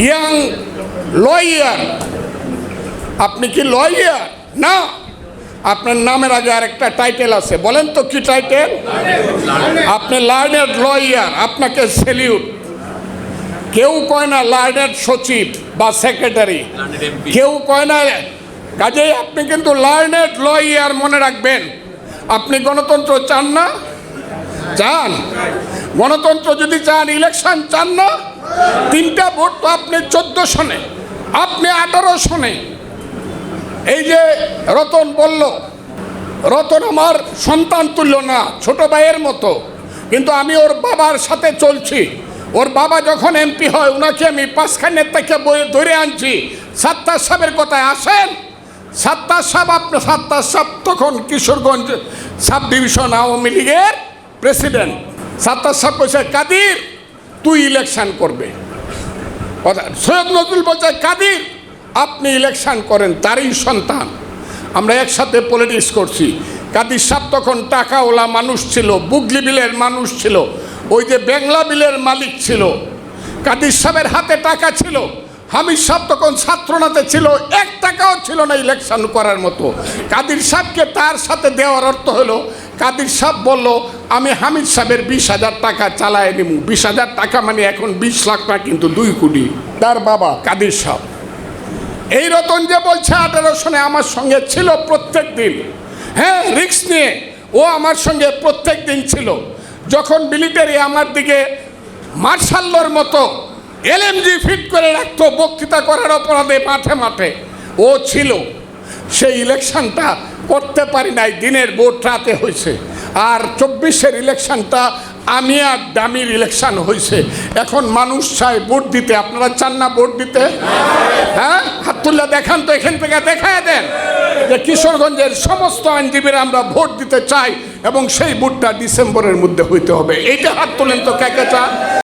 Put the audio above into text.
Young lawyer আপনি কি lawyer না। আপনার নামের আগে আরেকটা টাইটেল আছে। বলেন তো কি টাইটেল আপনি লার্নেড লয়ার আপনাকে সেলিউট কেউ কয় না লার্নেড সচিব বা সেক্রেটারি কেউ কয় না কাজেই আপনি কিন্তু লার্নেড লয়ার মনে রাখবেন। আপনি গণতন্ত্র চান না? চান। গণতন্ত্র যদি চান ইলেকশন চান না? তিনটা ভোট তো আপনি চোদ্দ সনে, আপনি আঠারো সনে। এই যে রতন বলল, রতন আমার সন্তান তুল্য না, ছোট ভাইয়ের মতো। কিন্তু আমি ওর বাবার সাথে চলছি। ওর বাবা যখন এমপি হয় ওনাকে আমি পাঁচখানের থেকে বয়ে ধরে আনছি। সাত্তার সাহেবের কথায় আসেন? সাত্তার সাহেব আপনার সাত্তার সাহেব তখন কিশোরগঞ্জ সাব ডিভিশন আওয়ামী লীগের প্রেসিডেন্ট। সাত্তার সাহেব কাদির তুই ইলেকশন করবে। সৈয়দ নজরুল বলছে, কাদির, আপনি ইলেকশন করেন, তারই সন্তান। আমরা একসাথে পলিটিক্স করছি। কাদির সাহেব তখন টাকাওয়ালা মানুষ ছিল, বুগলি বিলের মানুষ ছিল, ওই যে বেংলা বিলের মালিক ছিল। কাদির সাহেবের হাতে টাকা ছিল। হামিদ সাহেব তখন ছাত্রনাতে ছিল, এক টাকাও ছিল না ইলেকশন করার মতো। কাদির সাহেবকে তার সাথে দেওয়ার অর্থ হলো কাদির সাহেব বলল আমি হামিদ সাহেবের বিশ হাজার টাকা চালায় নিব বিশ হাজার টাকা মানে এখন বিশ লাখ না কিন্তু দুই কোটি। তার বাবা। কাদির সাহেব এই রতন যে বলছে আঠারো সনে আমার সঙ্গে ছিল প্রত্যেক দিন। হ্যাঁ রিক্স নিয়ে ও আমার সঙ্গে প্রত্যেক দিন ছিল। যখন মিলিটারি আমার দিকে মার্শাল্লোর মতো এলএমজি ফিট করে রাখতো বক্তৃতা করার অপরাধে মাঠে মাঠে ও ছিল। সেই ইলেকশনটা করতে পারি নাই, দিনের ভোট রাতে হয়েছে। আর চব্বিশের ইলেকশনটা আমি আর দামির ইলেকশন হয়েছে। এখন মানুষ চায় ভোট দিতে। আপনারা চান না ভোট দিতে? হ্যাঁ? হাত তুলে দেখান তো, এখান থেকে দেখায় দেন। যে কিশোরগঞ্জের সমস্ত আইনজীবীরা আমরা ভোট দিতে চাই এবং সেই ভোটটা ডিসেম্বরের মধ্যে হইতে হবে। এইটা হাত তোলেন তো কে কে চান?